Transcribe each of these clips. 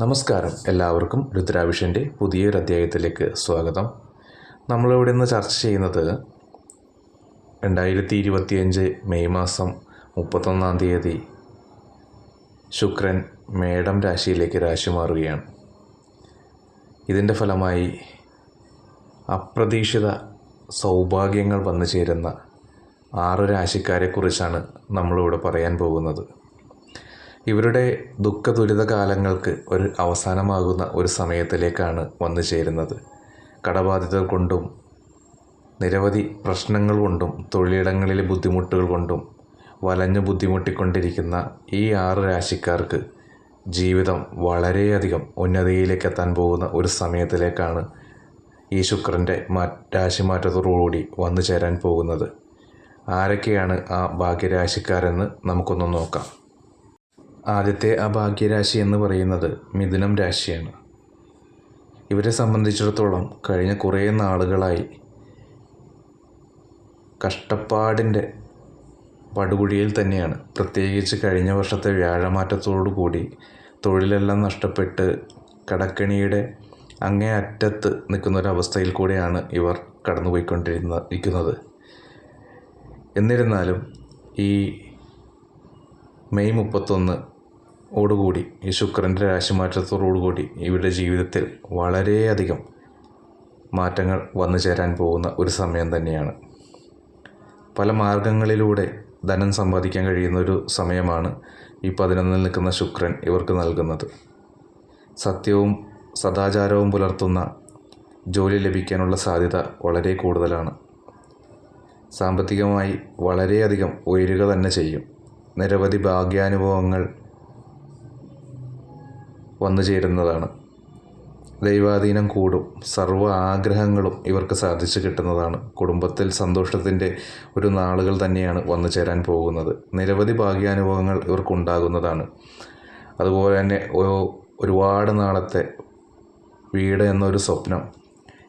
നമസ്കാരം. എല്ലാവർക്കും രുദ്രാവിഷന്റെ പുതിയൊരു അധ്യായത്തിലേക്ക് സ്വാഗതം. നമ്മളിവിടെ ഇന്ന് ചർച്ച ചെയ്യുന്നത് രണ്ടായിരത്തി ഇരുപത്തിയഞ്ച് മെയ് മാസം മുപ്പത്തൊന്നാം തീയതി ശുക്രൻ മേടം രാശിയിലേക്ക് രാശി മാറുകയാണ്. ഇതിന്റെ ഫലമായി അപ്രതീക്ഷിത സൗഭാഗ്യങ്ങൾ വന്നു ചേരുന്ന ആറ് രാശിക്കാരെക്കുറിച്ചാണ് നമ്മളിവിടെ പറയാൻ പോകുന്നത്. ഇവരുടെ ദുഃഖ ദുരിത കാലങ്ങൾക്ക് ഒരു അവസാനമാകുന്ന ഒരു സമയത്തിലേക്കാണ് വന്നു ചേരുന്നത്. കടബാധിതർ കൊണ്ടും നിരവധി പ്രശ്നങ്ങൾ കൊണ്ടും തൊഴിലിടങ്ങളിലെ ബുദ്ധിമുട്ടുകൾ കൊണ്ടും വലഞ്ഞു ബുദ്ധിമുട്ടിക്കൊണ്ടിരിക്കുന്ന ഈ ആറ് രാശിക്കാർക്ക് ജീവിതം വളരെയധികം ഉന്നതിയിലേക്ക് എത്താൻ പോകുന്ന ഒരു സമയത്തിലേക്കാണ് ഈ ശുക്രന്റെ മാ രാശിമാറ്റത്തോടുകൂടി വന്നു ചേരാൻ പോകുന്നത്. ആരൊക്കെയാണ് ആ ഭാഗ്യരാശിക്കാരെന്ന് നമുക്കൊന്ന് നോക്കാം. ആദ്യത്തെ ആ ഭാഗ്യരാശി എന്ന് പറയുന്നത് മിഥുനം രാശിയാണ്. ഇവരെ സംബന്ധിച്ചിടത്തോളം കഴിഞ്ഞ കുറേ നാളുകളായി കഷ്ടപ്പാടിന്റെ പടുകുഴിയിൽ തന്നെയാണ്. പ്രത്യേകിച്ച് കഴിഞ്ഞ വർഷത്തെ വ്യാഴമാറ്റത്തോടു കൂടി തൊഴിലെല്ലാം നഷ്ടപ്പെട്ട് കടക്കണിയുടെ അങ്ങേ അറ്റത്ത് നിൽക്കുന്ന ഒരവസ്ഥയിൽ കൂടെയാണ് ഇവർ കടന്നുപോയിക്കൊണ്ടിരുന്ന ഇരിക്കുന്നത്. എന്നിരുന്നാലും ഈ മെയ് മുപ്പത്തൊന്ന് ഓടുകൂടി. ഈ ശുക്രന്റെ രാശിമാറ്റത്തോടുകൂടി ഇവരുടെ ജീവിതത്തിൽ വളരെയധികം മാറ്റങ്ങൾ വന്നു ചേരാൻ പോകുന്ന ഒരു സമയം തന്നെയാണ്. പല മാർഗങ്ങളിലൂടെ ധനം സമ്പാദിക്കാൻ കഴിയുന്ന ഒരു സമയമാണ് ഈ പതിനൊന്നിൽ നിൽക്കുന്ന ശുക്രൻ ഇവർക്ക് നൽകുന്നത്. സത്യവും സദാചാരവും പുലർത്തുന്ന ജോലി ലഭിക്കാനുള്ള സാധ്യത വളരെ കൂടുതലാണ്. സാമ്പത്തികമായി വളരെയധികം ഉയരുക തന്നെ ചെയ്യും. നിരവധി ഭാഗ്യാനുഭവങ്ങൾ വന്നു ചേരുന്നതാണ്. ദൈവാധീനം കൂടും. സർവ ആഗ്രഹങ്ങളും ഇവർക്ക് സാധിച്ചു കിട്ടുന്നതാണ്. കുടുംബത്തിൽ സന്തോഷത്തിന്റെ ഒരു നാളുകൾ തന്നെയാണ് വന്നു ചേരാൻ പോകുന്നത്. നിരവധി ഭാഗ്യാനുഭവങ്ങൾ ഇവർക്കുണ്ടാകുന്നതാണ്. അതുപോലെ തന്നെ ഒരുപാട് നാളത്തെ വീട് എന്നൊരു സ്വപ്നം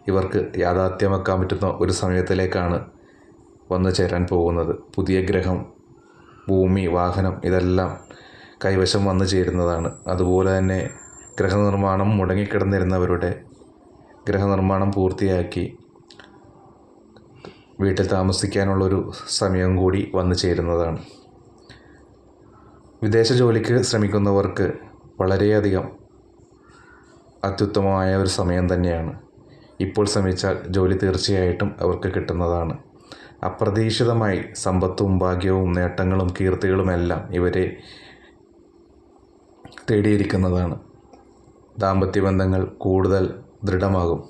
ഇവർക്ക് യാഥാർത്ഥ്യമാക്കാൻ പറ്റുന്ന ഒരു സമയത്തിലേക്കാണ് വന്നു ചേരാൻ പോകുന്നത്. പുതിയ ഗ്രഹം ഭൂമി വാഹനം ഇതെല്ലാം കൈവശം വന്നു ചേരുന്നതാണ്. അതുപോലെ തന്നെ ഗ്രഹനിർമ്മാണം മുടങ്ങിക്കിടന്നിരുന്നവരുടെ ഗ്രഹനിർമ്മാണം പൂർത്തിയാക്കി വീട്ടിൽ താമസിക്കാനുള്ളൊരു സമയം കൂടി വന്നു ചേരുന്നതാണ്. വിദേശ ജോലിക്ക് ശ്രമിക്കുന്നവർക്ക് വളരെയധികം അത്യുത്തമമായ ഒരു സമയം തന്നെയാണ്. ഇപ്പോൾ ശ്രമിച്ചാൽ ജോലി തീർച്ചയായിട്ടും അവർക്ക് കിട്ടുന്നതാണ്. അപ്രതീക്ഷിതമായി സമ്പത്തും ഭാഗ്യവും നേട്ടങ്ങളും കീർത്തികളുമെല്ലാം ഇവരെ തേടിയിരിക്കുന്നതാണ്. ദാമ്പത്യ ബന്ധങ്ങൾ കൂടുതൽ ദൃഢമാകും.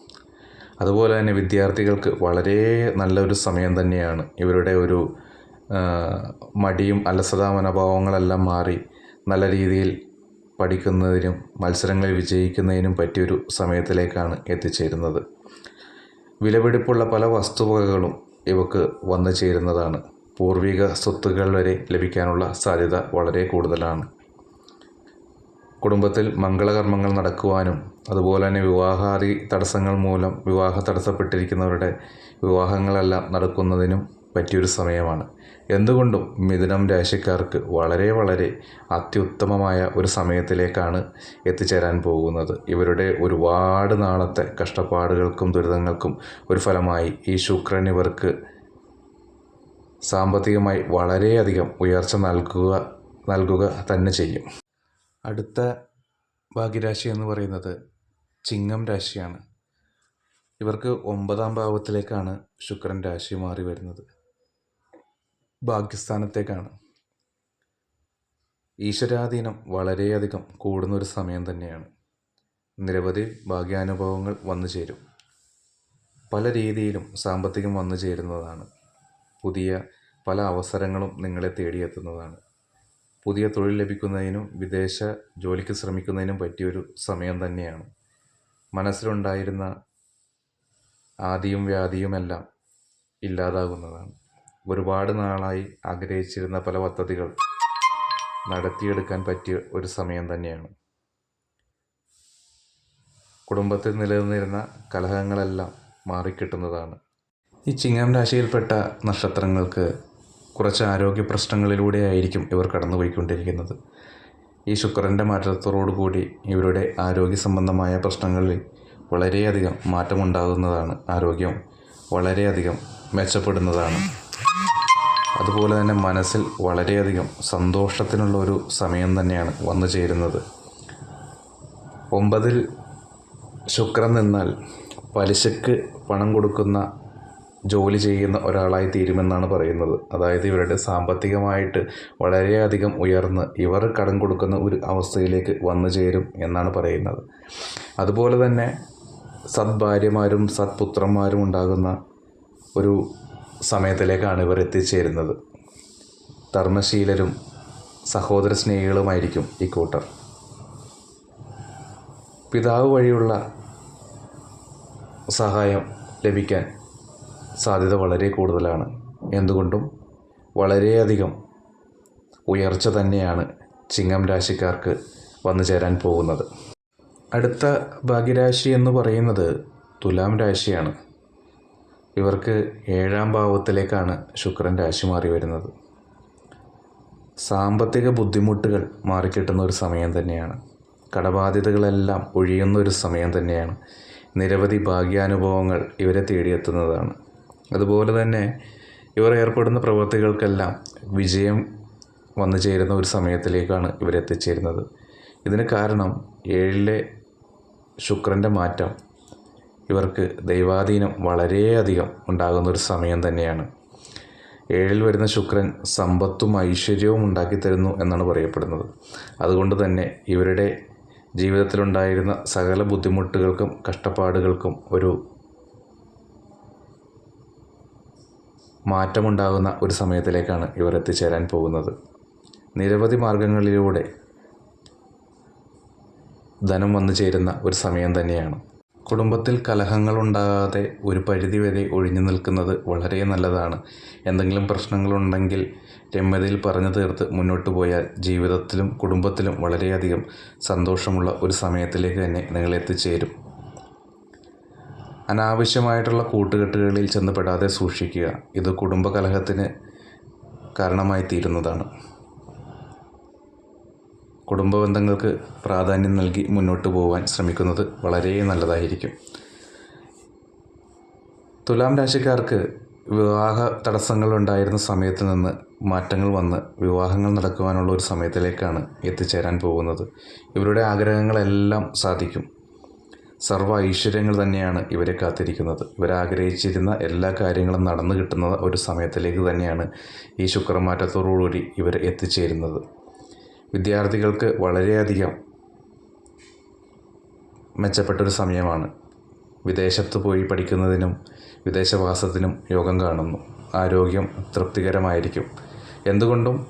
അതുപോലെ തന്നെ വിദ്യാർത്ഥികൾക്ക് വളരെ നല്ലൊരു സമയം തന്നെയാണ് ഇവരുടെ ഒരു മടിയും അലസതാ മനോഭാവങ്ങളെല്ലാം മാറി നല്ല രീതിയിൽ പഠിക്കുന്നതിനും മത്സരങ്ങളിൽ വിജയിക്കുന്നതിനും പറ്റിയൊരു സമയത്തിലേക്കാണ് എത്തിച്ചേരുന്നത്. വിലപിടിപ്പുള്ള പല വസ്തുവകകളും ഇവക്ക് വന്നു ചേരുന്നതാണ്. പൂർവിക സ്വത്തുകൾ വരെ ലഭിക്കാനുള്ള സാധ്യത വളരെ കൂടുതലാണ്. കുടുംബത്തിൽ മംഗളകർമ്മങ്ങൾ നടക്കുവാനും അതുപോലെ തന്നെ വിവാഹാദി തടസ്സങ്ങൾ മൂലം വിവാഹ തടസ്സപ്പെട്ടിരിക്കുന്നവരുടെ വിവാഹങ്ങളെല്ലാം നടക്കുന്നതിനും പറ്റിയൊരു സമയമാണ്. എന്തുകൊണ്ടും മിഥുനം രാശിക്കാർക്ക് വളരെ വളരെ അത്യുത്തമമായ ഒരു സമയത്തിലേക്കാണ് എത്തിച്ചേരാൻ പോകുന്നത്. ഇവരുടെ ഒരുപാട് നാളത്തെ കഷ്ടപ്പാടുകൾക്കും ദുരിതങ്ങൾക്കും ഒരു ഫലമായി ഈ ശുക്രൻ ഇവർക്ക് സാമ്പത്തികമായി വളരെയധികം ഉയർച്ച നൽകുക നൽകുക തന്നെ ചെയ്യും. അടുത്ത ഭാഗ്യരാശി എന്ന് പറയുന്നത് ചിങ്ങം രാശിയാണ്. ഇവർക്ക് ഒമ്പതാം ഭാവത്തിലേക്കാണ് ശുക്രൻ രാശി മാറി വരുന്നത്. ഭാഗ്യസ്ഥാനത്തേക്കാണ്. ഈശ്വരാധീനം വളരെയധികം കൂടുന്ന ഒരു സമയം തന്നെയാണ്. നിരവധി ഭാഗ്യാനുഭവങ്ങൾ വന്നു ചേരും. പല രീതിയിലും സാമ്പത്തികം വന്നു ചേരുന്നതാണ്. പുതിയ പല അവസരങ്ങളും നിങ്ങളെ തേടിയെത്തുന്നതാണ്. പുതിയ തൊഴിൽ ലഭിക്കുന്നതിനും വിദേശ ജോലിക്ക് ശ്രമിക്കുന്നതിനും പറ്റിയൊരു സമയം തന്നെയാണ്. മനസ്സിലുണ്ടായിരുന്ന ആദിയും വ്യാധിയുമെല്ലാം ഇല്ലാതാകുന്നതാണ്. ഒരുപാട് നാളായി ആഗ്രഹിച്ചിരുന്ന പല പദ്ധതികൾ നടത്തിയെടുക്കാൻ പറ്റിയ ഒരു സമയം തന്നെയാണ്. കുടുംബത്തിൽ നിലനിന്നിരുന്ന കലഹങ്ങളെല്ലാം മാറിക്കിട്ടുന്നതാണ്. ഈ ചിങ്ങം രാശിയിൽപ്പെട്ട നക്ഷത്രങ്ങൾക്ക് കുറച്ച് ആരോഗ്യ പ്രശ്നങ്ങളിലൂടെ ആയിരിക്കും ഇവർ കടന്നുപോയിക്കൊണ്ടിരിക്കുന്നത്. ഈ ശുക്രന്റെ മാറ്റത്തോടു കൂടി ഇവരുടെ ആരോഗ്യ സംബന്ധമായ പ്രശ്നങ്ങളിൽ വളരെയധികം മാറ്റമുണ്ടാകുന്നതാണ് ആരോഗ്യം വളരെയധികം മെച്ചപ്പെടുന്നതാണ്. അതുപോലെ തന്നെ മനസ്സിൽ വളരെയധികം സന്തോഷത്തിനുള്ള ഒരു സമയം തന്നെയാണ് വന്നു ചേരുന്നത്. ഒമ്പതിൽ ശുക്രൻ നിന്നാൽ പലിശക്ക് പണം കൊടുക്കുന്ന ജോലി ചെയ്യുന്ന ഒരാളായി തീരുമെന്നാണ് പറയുന്നത്. അതായത് ഇവരുടെ സാമ്പത്തികമായിട്ട് വളരെയധികം ഉയർന്ന് ഇവർ കടം കൊടുക്കുന്ന ഒരു അവസ്ഥയിലേക്ക് വന്നു ചേരും എന്നാണ് പറയുന്നത്. അതുപോലെ തന്നെ സദ്ഭാര്യമാരും സത്പുത്രന്മാരും ഉണ്ടാകുന്ന ഒരു സമയത്തിലേക്കാണ് ഇവർ എത്തിച്ചേരുന്നത്. ധർമ്മശീലരും സഹോദര സ്നേഹികളുമായിരിക്കും ഇക്കൂട്ടർ പിതാവ് വഴിയുള്ള സഹായം ലഭിക്കാൻ സാധ്യത വളരെ കൂടുതലാണ്. എന്തുകൊണ്ടും വളരെയധികം ഉയർച്ച തന്നെയാണ് ചിങ്ങം രാശിക്കാർക്ക് വന്നു ചേരാൻ പോകുന്നത്. അടുത്ത ഭാഗ്യരാശി എന്ന് പറയുന്നത് തുലാം രാശിയാണ്. ഇവർക്ക് ഏഴാം ഭാവത്തിലേക്കാണ് ശുക്രൻ രാശി മാറി വരുന്നത്. സാമ്പത്തിക ബുദ്ധിമുട്ടുകൾ മാറിക്കിട്ടുന്ന ഒരു സമയം തന്നെയാണ്. കടബാധ്യതകളെല്ലാം ഒഴിയുന്ന ഒരു സമയം തന്നെയാണ്. നിരവധി ഭാഗ്യാനുഭവങ്ങൾ ഇവരെ തേടിയെത്തുന്നതാണ്. അതുപോലെ തന്നെ ഇവർ ഏർപ്പെടുന്ന പ്രവൃത്തികൾക്കെല്ലാം വിജയം വന്നു ചേരുന്ന ഒരു സമയത്തിലേക്കാണ് ഇവരെത്തിച്ചേരുന്നത്. ഇതിന് കാരണം ഏഴിലെ ശുക്രന്റെ മാറ്റം ഇവർക്ക് ദൈവാധീനം വളരെയധികം ഉണ്ടാകുന്ന ഒരു സമയം തന്നെയാണ്. ഏഴിൽ വരുന്ന ശുക്രൻ സമ്പത്തും ഐശ്വര്യവും ഉണ്ടാക്കിത്തരുന്നു എന്നാണ് പറയപ്പെടുന്നത്. അതുകൊണ്ട് തന്നെ ഇവരുടെ ജീവിതത്തിലുണ്ടായിരുന്ന സകല ബുദ്ധിമുട്ടുകൾക്കും കഷ്ടപ്പാടുകൾക്കും ഒരു മാറ്റമുണ്ടാകുന്ന ഒരു സമയത്തിലേക്കാണ് ഇവർ എത്തിച്ചേരാൻ പോകുന്നത്. നിരവധി മാർഗങ്ങളിലൂടെ ധനം വന്നു ചേരുന്ന ഒരു സമയം തന്നെയാണ്. കുടുംബത്തിൽ കലഹങ്ങളുണ്ടാകാതെ ഒരു പരിധിവരെ ഒഴിഞ്ഞു നിൽക്കുന്നത് വളരെ നല്ലതാണ്. എന്തെങ്കിലും പ്രശ്നങ്ങളുണ്ടെങ്കിൽ രമ്യതയിൽ പറഞ്ഞു തീർത്ത് മുന്നോട്ട് പോയാൽ ജീവിതത്തിലും കുടുംബത്തിലും വളരെയധികം സന്തോഷമുള്ള ഒരു സമയത്തിലേക്ക് തന്നെ നിങ്ങൾ എത്തിച്ചേരും. അനാവശ്യമായിട്ടുള്ള കൂട്ടുകെട്ടുകളിൽ ചെന്ന് പെടാതെ സൂക്ഷിക്കുക ഇത് കുടുംബ കലഹത്തിന് കാരണമായി തീരുന്നതാണ്. കുടുംബ ബന്ധങ്ങൾക്ക് പ്രാധാന്യം നൽകി മുന്നോട്ട് പോകാൻ ശ്രമിക്കുന്നത് വളരെ നല്ലതായിരിക്കും. തുലാം രാശിക്കാർക്ക് വിവാഹ തടസ്സങ്ങൾ ഉണ്ടായിരുന്ന സമയത്ത് നിന്ന് മാറ്റങ്ങൾ വന്ന് വിവാഹങ്ങൾ നടക്കുവാനുള്ള ഒരു സമയത്തിലേക്കാണ് എത്തിച്ചേരാൻ പോകുന്നത്. ഇവരുടെ ആഗ്രഹങ്ങളെല്ലാം സാധിക്കും. സർവ ഐശ്വര്യങ്ങൾ തന്നെയാണ് ഇവരെ കാത്തിരിക്കുന്നത്. ഇവരാഗ്രഹിച്ചിരുന്ന എല്ലാ കാര്യങ്ങളും നടന്നു കിട്ടുന്ന ഒരു സമയത്തിലേക്ക് തന്നെയാണ് ഈ ശുക്രമാറ്റത്തോടുകൂടി ഇവർ എത്തിച്ചേരുന്നത്. വിദ്യാർത്ഥികൾക്ക് വളരെയധികം മെച്ചപ്പെട്ടൊരു സമയമാണ്. വിദേശത്ത് പോയി പഠിക്കുന്നതിനും വിദേശവാസത്തിനും യോഗം കാണുന്നു. ആരോഗ്യം തൃപ്തികരമായിരിക്കും. എന്തുകൊണ്ടും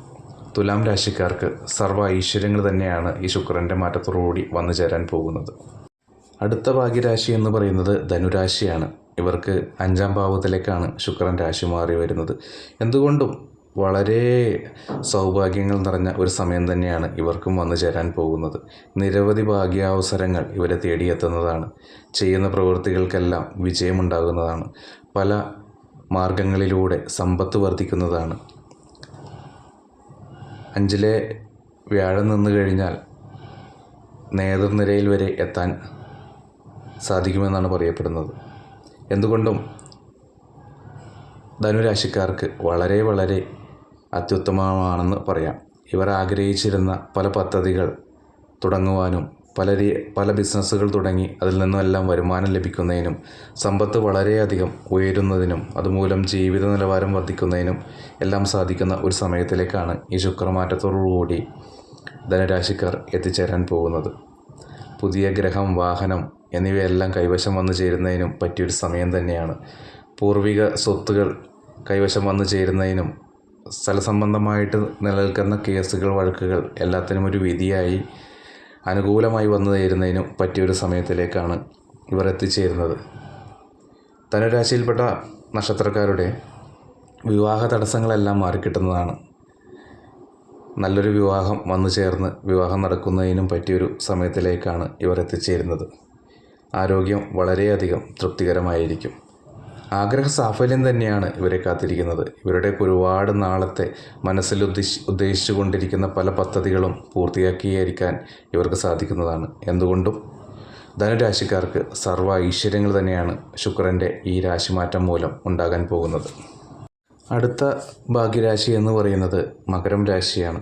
തുലാം രാശിക്കാർക്ക് സർവ ഐശ്വര്യങ്ങൾ തന്നെയാണ് ഈ ശുക്രന്റെ മാറ്റത്തോടുകൂടി വന്നു ചേരാൻ പോകുന്നത്. അടുത്ത ഭാഗ്യരാശി എന്ന് പറയുന്നത് ധനുരാശിയാണ്. ഇവർക്ക് അഞ്ചാം ഭാവത്തിലേക്കാണ് ശുക്രൻ രാശി മാറി വരുന്നത്. എന്തുകൊണ്ടും വളരെ സൗഭാഗ്യങ്ങൾ നിറഞ്ഞ ഒരു സമയം തന്നെയാണ് ഇവർക്കും വന്നു ചേരാൻ പോകുന്നത്. നിരവധി ഭാഗ്യാവസരങ്ങൾ ഇവരെ തേടിയെത്തുന്നതാണ്. ചെയ്യുന്ന പ്രവൃത്തികൾക്കെല്ലാം വിജയമുണ്ടാകുന്നതാണ്. പല മാർഗങ്ങളിലൂടെ സമ്പത്ത് വർദ്ധിക്കുന്നതാണ്. അഞ്ചിലെ വ്യാഴം നിന്ന് കഴിഞ്ഞാൽ നേതൃനിരയിൽ വരെ എത്താൻ സാധിക്കുമെന്നാണ് പറയപ്പെടുന്നത്. എന്തുകൊണ്ടും ധനുരാശിക്കാർക്ക് വളരെ വളരെ അത്യുത്തമമാണെന്ന് പറയാം. ഇവർ ആഗ്രഹിച്ചിരുന്ന പല പദ്ധതികൾ തുടങ്ങുവാനും പല പല ബിസിനസ്സുകൾ തുടങ്ങി അതിൽ നിന്നെല്ലാം വരുമാനം ലഭിക്കുന്നതിനും സമ്പത്ത് വളരെയധികം ഉയരുന്നതിനും അതുമൂലം ജീവിത നിലവാരം വർദ്ധിക്കുന്നതിനും എല്ലാം സാധിക്കുന്ന ഒരു സമയത്തിലേക്കാണ് ഈ ശുക്രമാറ്റത്തോടുകൂടി ധനരാശിക്കാർ എത്തിച്ചേരാൻ പോകുന്നത്. പുതിയ ഗ്രഹം വാഹനം എന്നിവയെല്ലാം കൈവശം വന്നു ചേരുന്നതിനും പറ്റിയൊരു സമയം തന്നെയാണ്. പൂർവിക സ്വത്തുകൾ കൈവശം വന്നു ചേരുന്നതിനും സ്ഥലസംബന്ധമായിട്ട് നിലനിൽക്കുന്ന കേസുകൾ വഴക്കുകൾ എല്ലാത്തിനും ഒരു വിധിയായി അനുകൂലമായി വന്നു ചേരുന്നതിനും പറ്റിയൊരു സമയത്തിലേക്കാണ് ഇവർ എത്തിച്ചേരുന്നത്. ധനുരാശിയിൽപ്പെട്ട നക്ഷത്രക്കാരുടെ വിവാഹ തടസ്സങ്ങളെല്ലാം മാറിക്കിട്ടുന്നതാണ്. നല്ലൊരു വിവാഹം വന്നു ചേർന്ന് വിവാഹം നടക്കുന്നതിനും പറ്റിയൊരു സമയത്തിലേക്കാണ് ഇവർ എത്തിച്ചേരുന്നത്. ആരോഗ്യം വളരെയധികം തൃപ്തികരമായിരിക്കും. ആഗ്രഹ സാഫല്യം തന്നെയാണ് ഇവരെ കാത്തിരിക്കുന്നത്. ഇവരുടെയൊക്കെ ഒരുപാട് നാളത്തെ മനസ്സിൽ ഉദ്ദേശി ഉദ്ദേശിച്ചു കൊണ്ടിരിക്കുന്ന പല പദ്ധതികളും പൂർത്തിയാക്കിയായിരിക്കാൻ ഇവർക്ക് സാധിക്കുന്നതാണ്. എന്തുകൊണ്ടും ധനുരാശിക്കാർക്ക് സർവ ഐശ്വര്യങ്ങൾ തന്നെയാണ് ശുക്രന്റെ ഈ രാശിമാറ്റം മൂലം ഉണ്ടാകാൻ പോകുന്നത്. അടുത്ത ഭാഗ്യരാശി എന്ന് പറയുന്നത് മകരം രാശിയാണ്.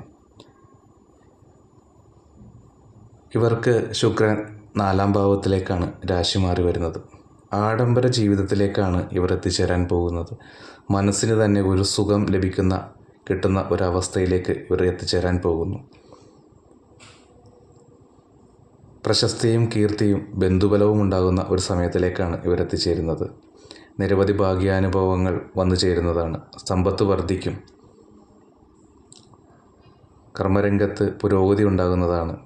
ഇവർക്ക് ശുക്രൻ നാലാം ഭാവത്തിലേക്കാണ് രാശി മാറി വരുന്നത്. ആഡംബര ജീവിതത്തിലേക്കാണ് ഇവർ എത്തിച്ചേരാൻ പോകുന്നത്. മനസ്സിന് തന്നെ ഒരു സുഖം ലഭിക്കുന്ന കിട്ടുന്ന ഒരവസ്ഥയിലേക്ക് ഇവർ എത്തിച്ചേരാൻ പോകുന്നു. പ്രശസ്തിയും കീർത്തിയും ബന്ധുബലവും ഉണ്ടാകുന്ന ഒരു സമയത്തിലേക്കാണ് ഇവർ എത്തിച്ചേരുന്നത്. നിരവധി ഭാഗ്യാനുഭവങ്ങൾ വന്നു ചേരുന്നതാണ്. സമ്പത്ത് വർദ്ധിക്കും. കർമ്മരംഗത്ത് പുരോഗതി ഉണ്ടാകുന്നതാണ്.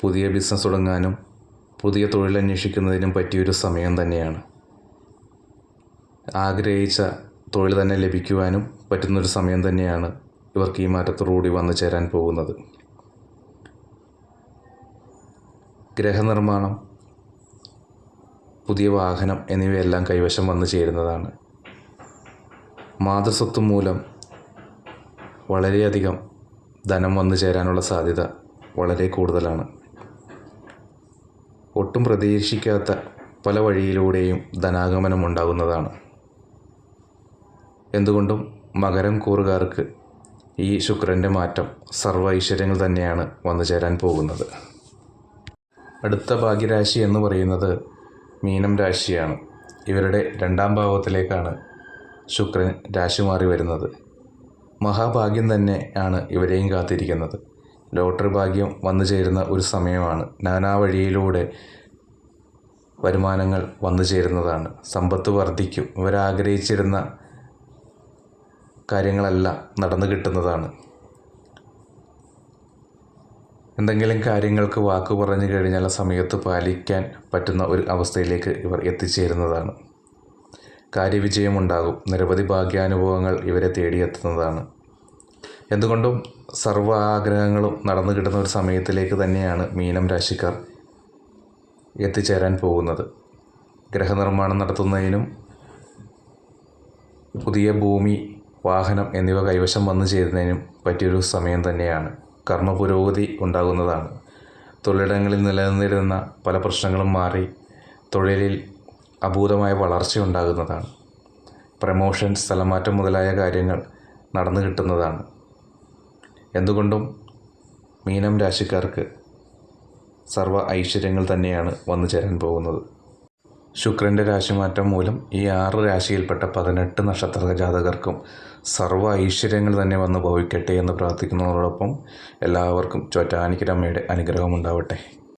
പുതിയ ബിസിനസ് തുടങ്ങാനും പുതിയ തൊഴിൽ അന്വേഷിക്കുന്നതിനും പറ്റിയൊരു സമയം തന്നെയാണ്. ആഗ്രഹിച്ച തൊഴിൽ തന്നെ ലഭിക്കുവാനും പറ്റുന്നൊരു സമയം തന്നെയാണ് ഇവർക്ക് ഈ മാറ്റത്തോടുകൂടി വന്നു ചേരാൻ പോകുന്നത്. ഗ്രഹനിർമ്മാണം പുതിയ വാഹനം എന്നിവയെല്ലാം കൈവശം വന്നു ചേരുന്നതാണ്. മാതൃസ്വത്വം മൂലം വളരെയധികം ധനം വന്നു ചേരാനുള്ള സാധ്യത വളരെ കൂടുതലാണ്. ഒട്ടും പ്രതീക്ഷിക്കാത്ത പല വഴിയിലൂടെയും ധനാഗമനം ഉണ്ടാകുന്നതാണ് എന്തുകൊണ്ടും മകരം കൂറുകാർക്ക് ഈ ശുക്രന്റെ മാറ്റം സർവ ഐശ്വര്യങ്ങൾ തന്നെയാണ് വന്നു ചേരാൻ പോകുന്നത്. അടുത്ത ഭാഗ്യരാശി എന്ന് പറയുന്നത് മീനം രാശിയാണ്. ഇവരുടെ രണ്ടാം ഭാവത്തിലേക്കാണ് ശുക്രൻ രാശി മാറി വരുന്നത്. മഹാഭാഗ്യം തന്നെ ആണ് ഇവരെയും കാത്തിരിക്കുന്നത്. ലോട്ടറി ഭാഗ്യം വന്നു ചേരുന്ന ഒരു സമയമാണ്. നാനാ വഴിയിലൂടെ വരുമാനങ്ങൾ വന്നു ചേരുന്നതാണ്. സമ്പത്ത് വർദ്ധിക്കും. ഇവരാഗ്രഹിച്ചിരുന്ന കാര്യങ്ങളെല്ലാം നടന്നു കിട്ടുന്നതാണ്. എന്തെങ്കിലും കാര്യങ്ങൾക്ക് വാക്ക് പറഞ്ഞു കഴിഞ്ഞാൽ സമയത്ത് പാലിക്കാൻ പറ്റുന്ന ഒരു അവസ്ഥയിലേക്ക് ഇവർ എത്തിച്ചേരുന്നതാണ്. കാര്യവിജയമുണ്ടാകും. നിരവധി ഭാഗ്യാനുഭവങ്ങൾ ഇവരെ തേടിയെത്തുന്നതാണ്. എന്തുകൊണ്ടും സർവ ആഗ്രഹങ്ങളും നടന്നു കിട്ടുന്ന ഒരു സമയത്തിലേക്ക് തന്നെയാണ് മീനം രാശിക്കാർ എത്തിച്ചേരാൻ പോകുന്നത്. ഗ്രഹനിർമ്മാണം നടത്തുന്നതിനും പുതിയ ഭൂമി വാഹനം എന്നിവ കൈവശം വന്നു ചേരുന്നതിനും പറ്റിയൊരു സമയം തന്നെയാണ്. കർമ്മ പുരോഗതി ഉണ്ടാകുന്നതാണ്. തൊഴിലിടങ്ങളിൽ നിലനിന്നിരുന്ന പല പ്രശ്നങ്ങളും മാറി തൊഴിലിൽ അഭൂതമായ വളർച്ച ഉണ്ടാകുന്നതാണ്. പ്രമോഷൻ സ്ഥലമാറ്റം മുതലായ കാര്യങ്ങൾ നടന്നു കിട്ടുന്നതാണ്. എന്തുകൊണ്ടും മീനം രാശിക്കാർക്ക് സർവ ഐശ്വര്യങ്ങൾ തന്നെയാണ് വന്നു ചേരാൻ പോകുന്നത്. ശുക്രന്റെ രാശിമാറ്റം മൂലം ഈ ആറ് രാശിയിൽപ്പെട്ട പതിനെട്ട് നക്ഷത്ര ജാതകർക്കും സർവ ഐശ്വര്യങ്ങൾ തന്നെ വന്നു ഭവിക്കട്ടെ എന്ന് പ്രാർത്ഥിക്കുന്നതോടൊപ്പം എല്ലാവർക്കും ചോറ്റാനിക്കരമ്മയുടെ അനുഗ്രഹം ഉണ്ടാവട്ടെ.